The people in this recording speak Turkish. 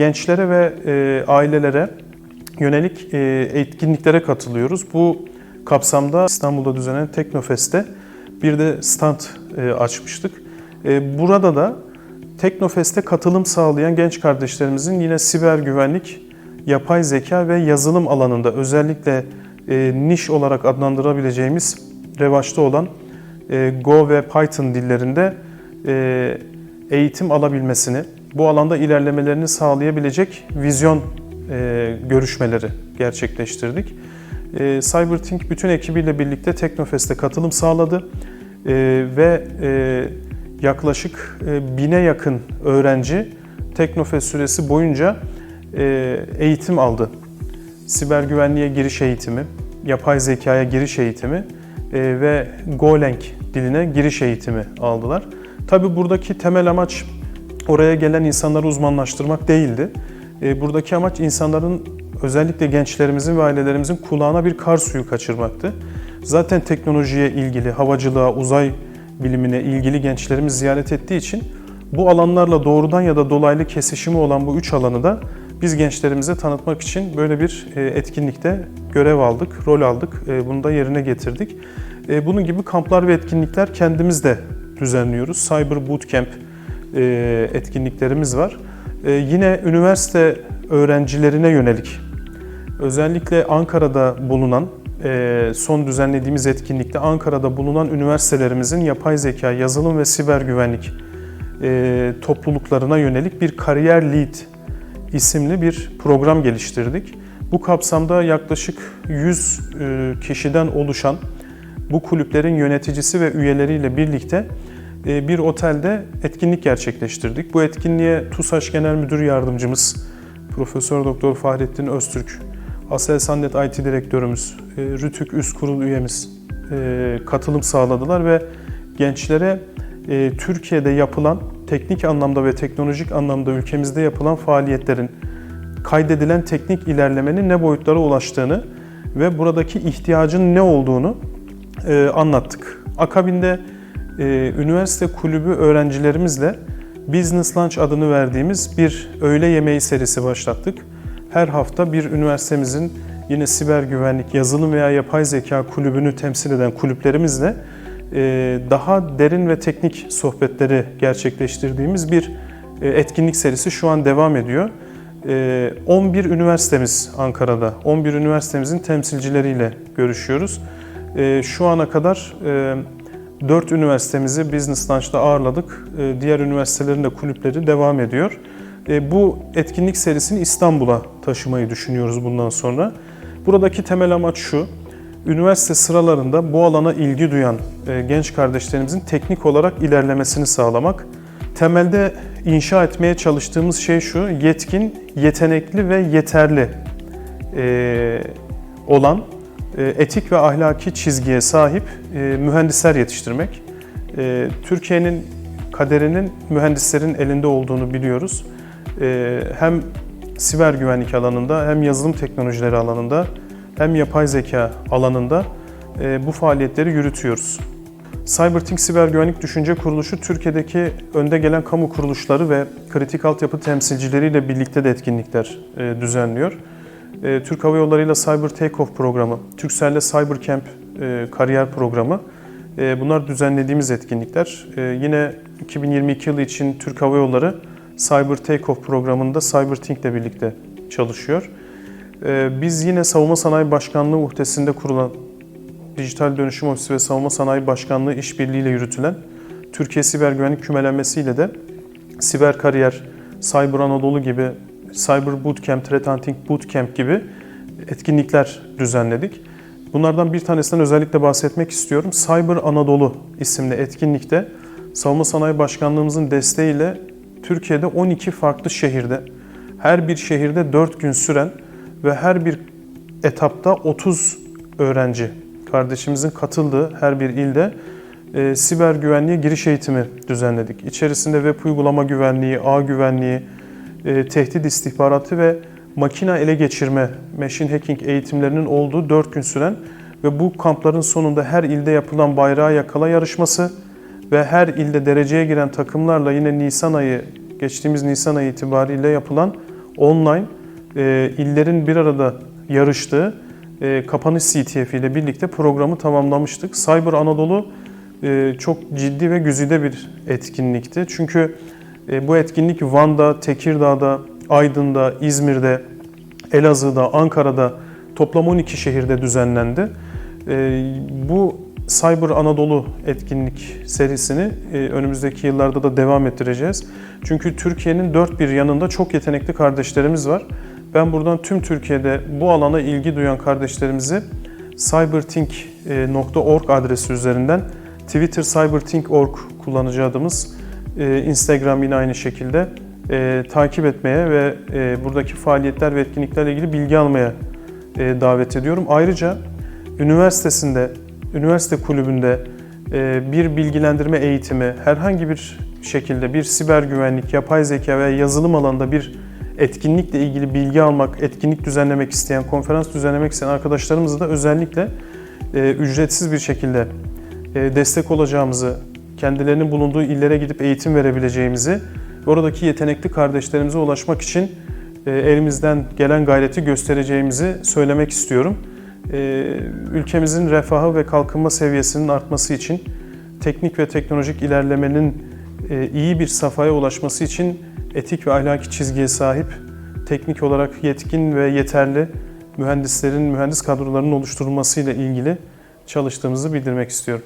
gençlere ve e, ailelere yönelik e, etkinliklere katılıyoruz. Bu kapsamda İstanbul'da düzenlenen Teknofest'te bir de stand e, açmıştık. E, burada da Teknofest'e katılım sağlayan genç kardeşlerimizin yine siber güvenlik, yapay zeka ve yazılım alanında özellikle e, niş olarak adlandırabileceğimiz revaçta olan e, Go ve Python dillerinde e, eğitim alabilmesini, bu alanda ilerlemelerini sağlayabilecek vizyon e, görüşmeleri gerçekleştirdik. E, CyberThink bütün ekibiyle birlikte Teknofest'e katılım sağladı E, ve e, yaklaşık e, bine yakın öğrenci Teknofest süresi boyunca e, eğitim aldı. Siber güvenliğe giriş eğitimi, yapay zekaya giriş eğitimi e, ve Golang diline giriş eğitimi aldılar. Tabi buradaki temel amaç oraya gelen insanları uzmanlaştırmak değildi. E, Buradaki amaç insanların özellikle gençlerimizin ve ailelerimizin kulağına bir kar suyu kaçırmaktı. Zaten teknolojiye ilgili, havacılığa, uzay bilimine ilgili gençlerimiz ziyaret ettiği için bu alanlarla doğrudan ya da dolaylı kesişimi olan bu üç alanı da biz gençlerimize tanıtmak için böyle bir e, etkinlikte görev aldık, rol aldık. E, Bunu da yerine getirdik. Bunun gibi kamplar ve etkinlikler kendimiz de düzenliyoruz. Cyber Bootcamp e, etkinliklerimiz var. E, Yine üniversite öğrencilerine yönelik özellikle Ankara'da bulunan e, son düzenlediğimiz etkinlikte Ankara'da bulunan üniversitelerimizin yapay zeka, yazılım ve siber güvenlik topluluklarına yönelik bir kariyer lead isimli bir program geliştirdik. Bu kapsamda yaklaşık 100 e, kişiden oluşan bu kulüplerin yöneticisi ve üyeleriyle birlikte bir otelde etkinlik gerçekleştirdik. Bu etkinliğe TUSAŞ Genel Müdür Yardımcımız Profesör Doktor Fahrettin Öztürk, Aselsannet IT Direktörümüz, e, Rütük Üst Kurul üyemiz e, katılım sağladılar ve gençlere e, Türkiye'de yapılan teknik anlamda ve teknolojik anlamda ülkemizde yapılan faaliyetlerin kaydedilen teknik ilerlemenin ne boyutlara ulaştığını ve buradaki ihtiyacın ne olduğunu e, anlattık. Akabinde e, üniversite kulübü öğrencilerimizle Business Lunch adını verdiğimiz bir öğle yemeği serisi başlattık. Her hafta bir üniversitemizin yine siber güvenlik, yazılım veya yapay zeka kulübünü temsil eden kulüplerimizle e, daha derin ve teknik sohbetleri gerçekleştirdiğimiz bir e, etkinlik serisi şu an devam ediyor. E, 11 üniversitemiz Ankara'da, 11 üniversitemizin temsilcileriyle görüşüyoruz. E, Şu ana kadar e, 4 üniversitemizi Business Lunch'ta ağırladık. E, Diğer üniversitelerin de kulüpleri devam ediyor. E, Bu etkinlik serisini İstanbul'a taşımayı düşünüyoruz bundan sonra. Buradaki temel amaç şu, üniversite sıralarında bu alana ilgi duyan e, genç kardeşlerimizin teknik olarak ilerlemesini sağlamak. Temelde inşa etmeye çalıştığımız şey şu, yetkin, yetenekli ve yeterli e, olan etik ve ahlaki çizgiye sahip e, mühendisler yetiştirmek. E, Türkiye'nin kaderinin mühendislerin elinde olduğunu biliyoruz. E, Hem siber güvenlik alanında hem yazılım teknolojileri alanında hem yapay zeka alanında e, bu faaliyetleri yürütüyoruz. CyberThink Siber Güvenlik Düşünce Kuruluşu Türkiye'deki önde gelen kamu kuruluşları ve kritik altyapı temsilcileriyle birlikte de etkinlikler e, düzenliyor. E, Türk Hava Yolları ile Cyber Takeoff programı, Turkcell'le Cyber Camp e, kariyer programı e, bunlar düzenlediğimiz etkinlikler. E, yine 2022 yılı için Türk Hava Yolları Cyber Takeoff programında CyberThink ile birlikte çalışıyor. Ee, Biz yine Savunma Sanayi Başkanlığı uhdesinde kurulan Dijital Dönüşüm Ofisi ve Savunma Sanayi Başkanlığı işbirliğiyle yürütülen Türkiye Siber Güvenlik Kümelenmesiyle de Siber Kariyer, Cyber Anadolu gibi, Cyber Bootcamp, Threat Hunting Bootcamp gibi etkinlikler düzenledik. Bunlardan bir tanesinden özellikle bahsetmek istiyorum. Cyber Anadolu isimli etkinlikte Savunma Sanayi Başkanlığımızın desteğiyle Türkiye'de 12 farklı şehirde, her bir şehirde 4 gün süren ve her bir etapta 30 öğrenci kardeşimizin katıldığı her bir ilde e, siber güvenliğe giriş eğitimi düzenledik. İçerisinde web uygulama güvenliği, ağ güvenliği, e, tehdit istihbaratı ve makine ele geçirme, machine hacking eğitimlerinin olduğu 4 gün süren ve bu kampların sonunda her ilde yapılan bayrağı yakala yarışması ve her ilde dereceye giren takımlarla yine Nisan ayı, geçtiğimiz Nisan ayı itibariyle yapılan online e, illerin bir arada yarıştığı e, kapanış CTF ile birlikte programı tamamlamıştık. Cyber Anadolu e, çok ciddi ve güzide bir etkinlikti. Çünkü bu etkinlik Van'da, Tekirdağ'da, Aydın'da, İzmir'de, Elazığ'da, Ankara'da toplam 12 şehirde düzenlendi. E, bu Cyber Anadolu etkinlik serisini e, önümüzdeki yıllarda da devam ettireceğiz. Çünkü Türkiye'nin dört bir yanında çok yetenekli kardeşlerimiz var. Ben buradan tüm Türkiye'de bu alana ilgi duyan kardeşlerimizi cyberthink.org adresi üzerinden Twitter cyberthink.org kullanıcı adımız, e, Instagram yine aynı şekilde e, takip etmeye ve e, buradaki faaliyetler ve etkinliklerle ilgili bilgi almaya e, davet ediyorum. Ayrıca üniversitesinde, üniversite kulübünde e, bir bilgilendirme eğitimi, herhangi bir şekilde bir siber güvenlik, yapay zeka veya yazılım alanında bir etkinlikle ilgili bilgi almak, etkinlik düzenlemek isteyen, konferans düzenlemek isteyen arkadaşlarımızı da özellikle ücretsiz bir şekilde destek olacağımızı, kendilerinin bulunduğu illere gidip eğitim verebileceğimizi ve oradaki yetenekli kardeşlerimize ulaşmak için e, elimizden gelen gayreti göstereceğimizi söylemek istiyorum. E, ülkemizin refahı ve kalkınma seviyesinin artması için, teknik ve teknolojik ilerlemenin e, iyi bir safhaya ulaşması için etik ve ahlaki çizgiye sahip, teknik olarak yetkin ve yeterli mühendislerin, mühendis kadrolarının oluşturulmasıyla ilgili çalıştığımızı bildirmek istiyorum.